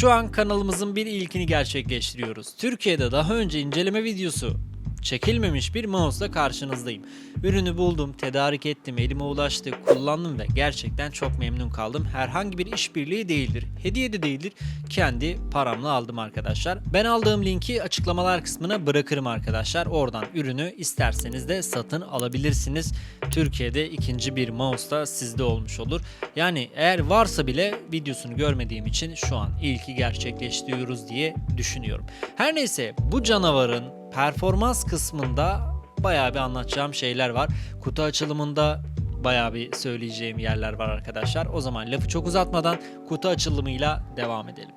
Şu an kanalımızın bir ilkini gerçekleştiriyoruz. Türkiye'de daha önce inceleme videosu çekilmemiş bir mouse'la karşınızdayım. Ürünü buldum, tedarik ettim, elime ulaştı, kullandım ve gerçekten çok memnun kaldım. Herhangi bir işbirliği değildir, hediye de değildir. Kendi paramla aldım arkadaşlar. Ben aldığım linki açıklamalar kısmına bırakırım arkadaşlar. Oradan ürünü isterseniz de satın alabilirsiniz. Türkiye'de ikinci bir mouse da sizde olmuş olur. Yani eğer varsa bile videosunu görmediğim için şu an ilki gerçekleştiriyoruz diye düşünüyorum. Her neyse bu canavarın performans kısmında bayağı bir anlatacağım şeyler var. Kutu açılımında bayağı bir söyleyeceğim yerler var arkadaşlar. O zaman lafı çok uzatmadan kutu açılımıyla devam edelim.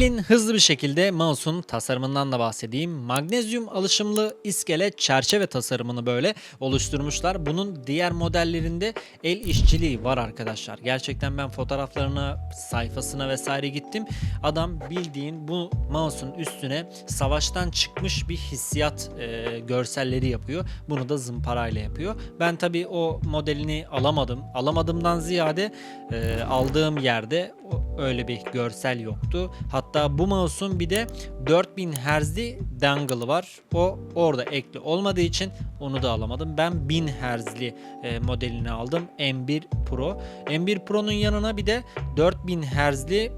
Gelin hızlı bir şekilde mouse'un tasarımından da bahsedeyim. Magnezyum alışımlı iskelet çerçeve tasarımını böyle oluşturmuşlar. Bunun diğer modellerinde el işçiliği var arkadaşlar. Gerçekten ben fotoğraflarına, sayfasına vesaire gittim. Adam bildiğin bu mouse'un üstüne savaştan çıkmış bir hissiyat e, görselleri yapıyor. Bunu da zımparayla yapıyor. Ben tabii o modelini alamadım. Alamadığımdan ziyade e, aldığım yerde öyle bir görsel yoktu. Hatta bu mouse'un bir de 4000 Hz'li dangle'ı var. O orada ekli olmadığı için onu da alamadım. Ben 1000 Hz'li e, modelini aldım. M1 Pro. M1 Pro'nun yanına bir de 4000 Hz'li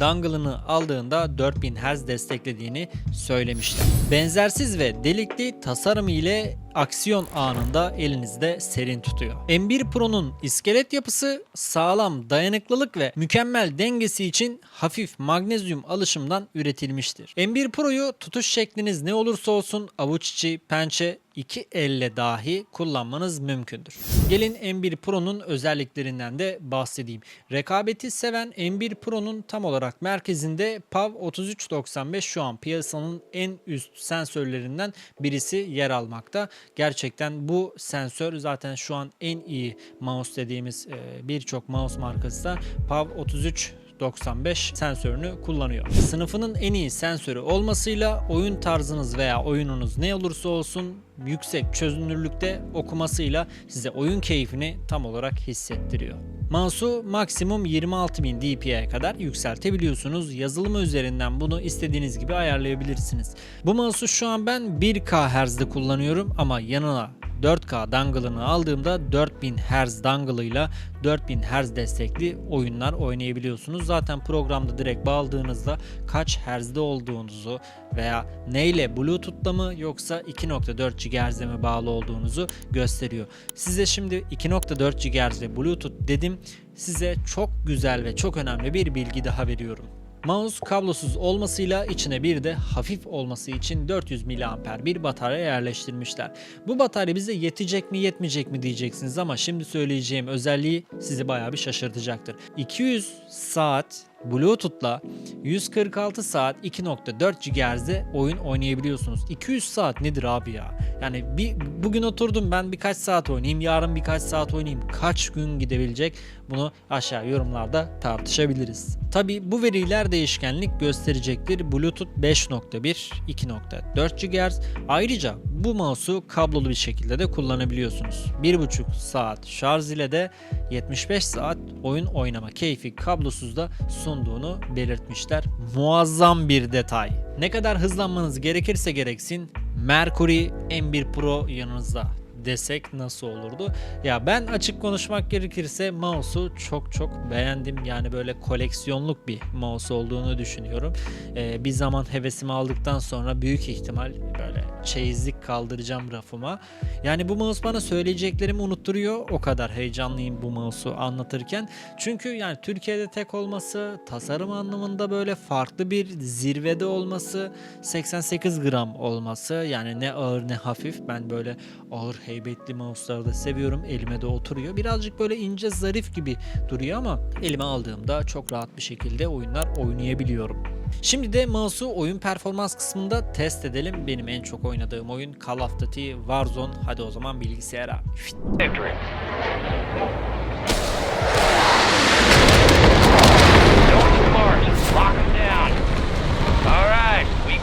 dongle'ını aldığında 4000 Hz desteklediğini söylemişler. Benzersiz ve delikli tasarımı ile aksiyon anında elinizde serin tutuyor. M1 Pro'nun iskelet yapısı sağlam dayanıklılık ve mükemmel dengesi için hafif magnezyum alışımdan üretilmiştir. M1 Pro'yu tutuş şekliniz ne olursa olsun avuç içi, pençe, iki elle dahi kullanmanız mümkündür. Gelin M1 Pro'nun özelliklerinden de bahsedeyim. Rekabeti seven M1 Pro'nun tam olarak merkezinde PAV 3395 şu an piyasanın en üst sensörlerinden birisi yer almakta. Gerçekten bu sensör zaten şu an en iyi mouse dediğimiz e, birçok mouse markası da PAV 33 95 sensörünü kullanıyor. Sınıfının en iyi sensörü olmasıyla oyun tarzınız veya oyununuz ne olursa olsun yüksek çözünürlükte okumasıyla size oyun keyfini tam olarak hissettiriyor. Mouse'u maksimum 26000 dpi'ye kadar yükseltebiliyorsunuz. Yazılımı üzerinden bunu istediğiniz gibi ayarlayabilirsiniz. Bu mouse'u şu an ben 1K Hz'de kullanıyorum ama yanına 4K dongle'ını aldığımda 4000 Hz dongle ile 4000 Hz destekli oyunlar oynayabiliyorsunuz. Zaten programda direkt bağladığınızda kaç Hz'de olduğunuzu veya neyle Bluetooth'la mı yoksa 2.4 GHz'e mi bağlı olduğunuzu gösteriyor. Size şimdi 2.4 GHz'de Bluetooth dedim. Size çok güzel ve çok önemli bir bilgi daha veriyorum. Mouse kablosuz olmasıyla içine bir de hafif olması için 400 mAh bir batarya yerleştirmişler. Bu batarya bize yetecek mi yetmeyecek mi diyeceksiniz ama şimdi söyleyeceğim özelliği sizi bayağı bir şaşırtacaktır. 200 saat Bluetooth'la 146 saat 2.4 GHz'de oyun oynayabiliyorsunuz. 200 saat nedir abi ya? Yani bir bugün oturdum ben birkaç saat oynayayım, yarın birkaç saat oynayayım. Kaç gün gidebilecek? Bunu aşağı yorumlarda tartışabiliriz. Tabi bu veriler değişkenlik gösterecektir. Bluetooth 5.1, 2.4 GHz. Ayrıca bu mouse'u kablolu bir şekilde de kullanabiliyorsunuz. 1.5 saat şarj ile de 75 saat oyun oynama keyfi kablosuz da sunduğunu belirtmişler. Muazzam bir detay. Ne kadar hızlanmanız gerekirse gereksin Mercury M1 Pro yanınızda. Desek nasıl olurdu? Ya ben açık konuşmak gerekirse mouse'u çok çok beğendim. Yani böyle koleksiyonluk bir mouse olduğunu düşünüyorum. Ee, bir zaman hevesimi aldıktan sonra büyük ihtimal böyle çeyizlik kaldıracağım rafıma. Yani bu mouse bana söyleyeceklerimi unutturuyor. O kadar heyecanlıyım bu mouse'u anlatırken. Çünkü yani Türkiye'de tek olması, tasarım anlamında böyle farklı bir zirvede olması, 88 gram olması yani ne ağır ne hafif. Ben böyle ağır heybetli mouse'ları da seviyorum. Elime de oturuyor. Birazcık böyle ince zarif gibi duruyor ama elime aldığımda çok rahat bir şekilde oyunlar oynayabiliyorum. Şimdi de mouse'u oyun performans kısmında test edelim. Benim en çok oynadığım oyun Call of Duty Warzone. Hadi o zaman bilgisayara.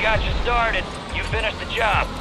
Got you started. You finished the job.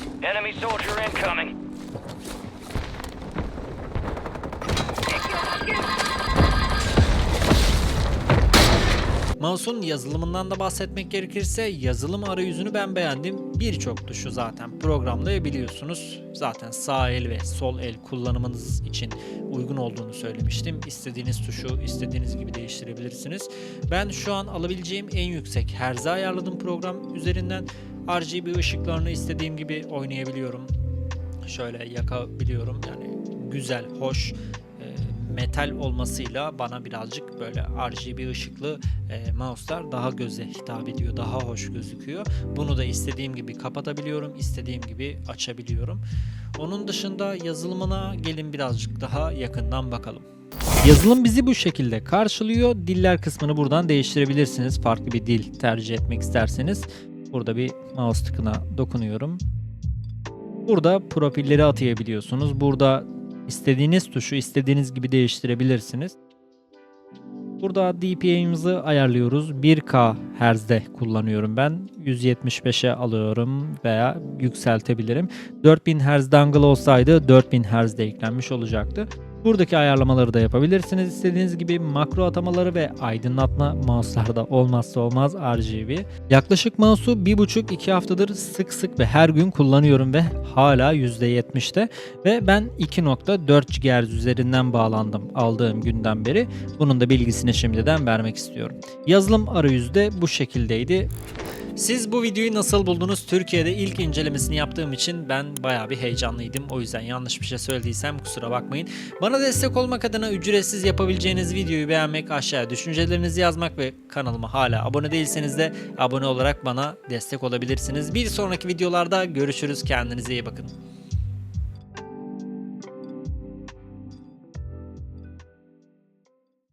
Enemy soldier incoming. Mouse'un yazılımından da bahsetmek gerekirse yazılım arayüzünü ben beğendim. Birçok tuşu zaten programlayabiliyorsunuz. Zaten sağ el ve sol el kullanımınız için uygun olduğunu söylemiştim. İstediğiniz tuşu istediğiniz gibi değiştirebilirsiniz. Ben şu an alabileceğim en yüksek herze ayarladım program üzerinden. RGB ışıklarını istediğim gibi oynayabiliyorum. Şöyle yakabiliyorum. Yani güzel, hoş, e, metal olmasıyla bana birazcık böyle RGB ışıklı e, mouse'lar daha göze hitap ediyor, daha hoş gözüküyor. Bunu da istediğim gibi kapatabiliyorum, istediğim gibi açabiliyorum. Onun dışında yazılımına gelin birazcık daha yakından bakalım. Yazılım bizi bu şekilde karşılıyor. Diller kısmını buradan değiştirebilirsiniz. Farklı bir dil tercih etmek isterseniz. Burada bir mouse tıkına dokunuyorum. Burada profilleri atayabiliyorsunuz. Burada istediğiniz tuşu istediğiniz gibi değiştirebilirsiniz. Burada DPI'mizi ayarlıyoruz. 1K Hz'de kullanıyorum ben. 175'e alıyorum veya yükseltebilirim. 4000 Hz dangle olsaydı 4000 Hz'de eklenmiş olacaktı. Buradaki ayarlamaları da yapabilirsiniz. İstediğiniz gibi makro atamaları ve aydınlatma mouse'larda olmazsa olmaz RGB. Yaklaşık mouse'u 1,5-2 haftadır sık sık ve her gün kullanıyorum ve hala %70'te. Ve ben 2.4 GHz üzerinden bağlandım aldığım günden beri. Bunun da bilgisini şimdiden vermek istiyorum. Yazılım arayüzü de bu şekildeydi. Siz bu videoyu nasıl buldunuz? Türkiye'de ilk incelemesini yaptığım için ben bayağı bir heyecanlıydım. O yüzden yanlış bir şey söylediysem kusura bakmayın. Bana destek olmak adına ücretsiz yapabileceğiniz videoyu beğenmek, aşağıya düşüncelerinizi yazmak ve kanalıma hala abone değilseniz de abone olarak bana destek olabilirsiniz. Bir sonraki videolarda görüşürüz. Kendinize iyi bakın.